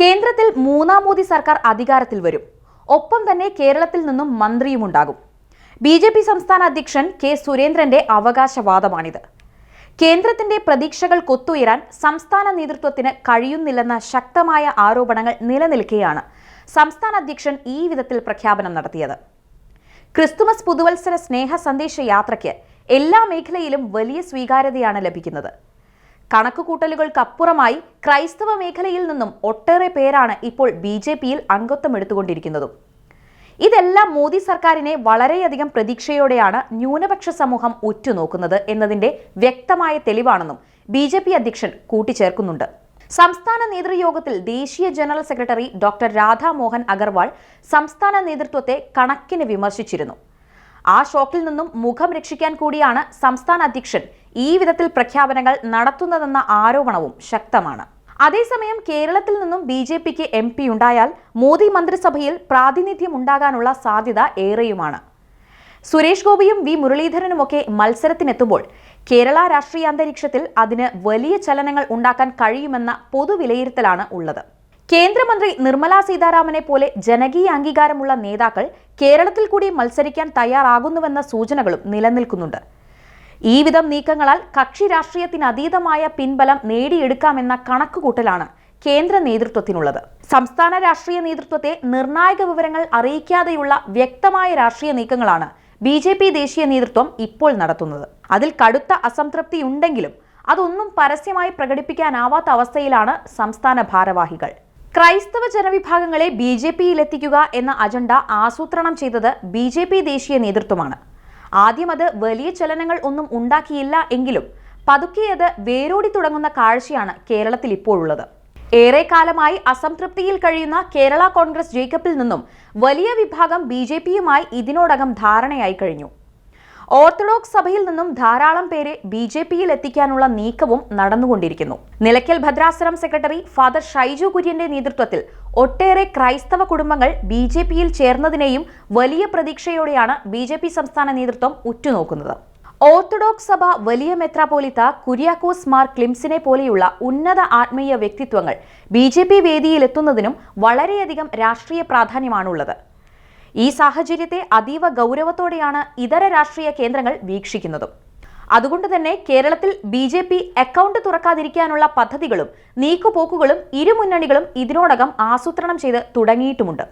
കേന്ദ്രത്തിൽ മൂന്നാം മോദി സർക്കാർ അധികാരത്തിൽ വരും. ഒപ്പം തന്നെ കേരളത്തിൽ നിന്നും മന്ത്രിയുമുണ്ടാകും. ബി ജെ പി സംസ്ഥാന അധ്യക്ഷൻ കെ സുരേന്ദ്രന്റെ അവകാശവാദമാണിത്. കേന്ദ്രത്തിന്റെ പ്രതീക്ഷകൾ കൊത്തുയരാൻ സംസ്ഥാന നേതൃത്വത്തിന് കഴിയുന്നില്ലെന്ന ശക്തമായ ആരോപണങ്ങൾ നിലനിൽക്കെയാണ് സംസ്ഥാന അധ്യക്ഷൻ ഈ വിധത്തിൽ പ്രഖ്യാപനം നടത്തിയത്. ക്രിസ്തുമസ് പുതുവത്സര സ്നേഹ സന്ദേശ യാത്രയ്ക്ക് എല്ലാ മേഖലയിലും വലിയ സ്വീകാര്യതയാണ് ലഭിക്കുന്നത്. കണക്കുകൂട്ടലുകൾക്കപ്പുറമായി ക്രൈസ്തവ മേഖലയിൽ നിന്നും ഒട്ടേറെ പേരാണ് ഇപ്പോൾ ബി ജെ പിയിൽ അംഗത്വം എടുത്തുകൊണ്ടിരിക്കുന്നതും ഇതെല്ലാം മോദി സർക്കാരിനെ വളരെയധികം പ്രതീക്ഷയോടെയാണ് ന്യൂനപക്ഷ സമൂഹം ഉറ്റുനോക്കുന്നത് എന്നതിന്റെ വ്യക്തമായ തെളിവാണെന്നും ബി ജെ പി അധ്യക്ഷൻ കൂട്ടിച്ചേർക്കുന്നുണ്ട്. സംസ്ഥാന നേതൃയോഗത്തിൽ ദേശീയ general secretary doctor Radhamohan Agarwal സംസ്ഥാന നേതൃത്വത്തെ കണക്കിന് വിമർശിച്ചിരുന്നു. ആ ഷോക്കിൽ നിന്നും മുഖം രക്ഷിക്കാൻ കൂടിയാണ് സംസ്ഥാന അധ്യക്ഷൻ ഈ വിധത്തിൽ പ്രഖ്യാപനങ്ങൾ നടത്തുന്നതെന്ന ആരോപണവും ശക്തമാണ്. അതേസമയം കേരളത്തിൽ നിന്നും ബി ജെ പിക്ക് എം പി ഉണ്ടായാൽ മോദി മന്ത്രിസഭയിൽ പ്രാതിനിധ്യം ഉണ്ടാകാനുള്ള സാധ്യത ഏറെയുമാണ്. സുരേഷ് ഗോപിയും വി മുരളീധരനുമൊക്കെ മത്സരത്തിനെത്തുമ്പോൾ കേരള രാഷ്ട്രീയ അന്തരീക്ഷത്തിൽ അതിന് വലിയ ചലനങ്ങൾ ഉണ്ടാക്കാൻ കഴിയുമെന്ന പൊതുവിലയിരുത്തലാണ് ഉള്ളത്. കേന്ദ്രമന്ത്രി നിർമ്മലാ സീതാരാമനെ പോലെ ജനകീയ അംഗീകാരമുള്ള നേതാക്കൾ കേരളത്തിൽ കൂടി മത്സരിക്കാൻ തയ്യാറാകുന്നുവെന്ന സൂചനകളും നിലനിൽക്കുന്നുണ്ട്. ഈ വിധം നീക്കങ്ങളാൽ കക്ഷി രാഷ്ട്രീയത്തിന് അതീതമായ പിൻബലം നേടിയെടുക്കാമെന്ന കണക്കുകൂട്ടലാണ് കേന്ദ്ര നേതൃത്വത്തിനുള്ളത്. സംസ്ഥാന രാഷ്ട്രീയ നേതൃത്വത്തെ നിർണായക വിവരങ്ങൾ അറിയിക്കാതെയുള്ള വ്യക്തമായ രാഷ്ട്രീയ നീക്കങ്ങളാണ് ബി ജെ പി ദേശീയ നേതൃത്വം ഇപ്പോൾ നടത്തുന്നത്. അതിൽ കടുത്ത അസംതൃപ്തി ഉണ്ടെങ്കിലും അതൊന്നും പരസ്യമായി പ്രകടിപ്പിക്കാനാവാത്ത അവസ്ഥയിലാണ് സംസ്ഥാന ഭാരവാഹികൾ. ക്രൈസ്തവ ജനവിഭാഗങ്ങളെ ബി ജെ പിയിലെത്തിക്കുക എന്ന അജണ്ട ആസൂത്രണം ചെയ്തത് ബി ജെ പി ദേശീയ നേതൃത്വമാണ്. ആദ്യം അത് വലിയ ചലനങ്ങൾ ഒന്നും ഉണ്ടാക്കിയില്ല എങ്കിലും പതുക്കെ അത് വേരോടി തുടങ്ങുന്ന കാഴ്ചയാണ് കേരളത്തിൽ ഇപ്പോഴുള്ളത്. ഏറെ കാലമായി അസംതൃപ്തിയിൽ കഴിയുന്ന കേരള കോൺഗ്രസ് ജേക്കബിൽ നിന്നും വലിയ വിഭാഗം ബി ജെ പിയുമായി ഇതിനോടകം ധാരണയായി കഴിഞ്ഞു. ഓർത്തഡോക്സ് സഭയിൽ നിന്നും ധാരാളം പേരെ ബി ജെ പിയിൽ എത്തിക്കാനുള്ള നീക്കവും നടന്നുകൊണ്ടിരിക്കുന്നു. നിലയ്ക്കൽ ഭദ്രാസനം സെക്രട്ടറി ഫാദർ ഷൈജു കുര്യന്റെ നേതൃത്വത്തിൽ ഒട്ടേറെ ക്രൈസ്തവ കുടുംബങ്ങൾ ബി ജെ പിയിൽ ചേർന്നതിനെയും വലിയ പ്രതീക്ഷയോടെയാണ് ബി ജെ പി സംസ്ഥാന നേതൃത്വം ഉറ്റുനോക്കുന്നത്. ഓർത്തഡോക്സ് സഭ വലിയ മെത്രാപോലിത്ത കുര്യാക്കോസ് മാർ ക്ലിംസിനെ പോലെയുള്ള ഉന്നത ആത്മീയ വ്യക്തിത്വങ്ങൾ ബി ജെ പി വേദിയിലെത്തുന്നതിനും വളരെയധികം രാഷ്ട്രീയ പ്രാധാന്യമാണുള്ളത്. ഈ സാഹചര്യത്തെ അതീവ ഗൗരവത്തോടെയാണ് ഇതര രാഷ്ട്രീയ കേന്ദ്രങ്ങൾ വീക്ഷിക്കുന്നതും. അതുകൊണ്ട് തന്നെ കേരളത്തിൽ ബി ജെ പി അക്കൗണ്ട് തുറക്കാതിരിക്കാനുള്ള പദ്ധതികളും നീക്കുപോക്കുകളും ഇരുമുന്നണികളും ഇതിനോടകം ആസൂത്രണം ചെയ്ത് തുടങ്ങിയിട്ടുമുണ്ട്.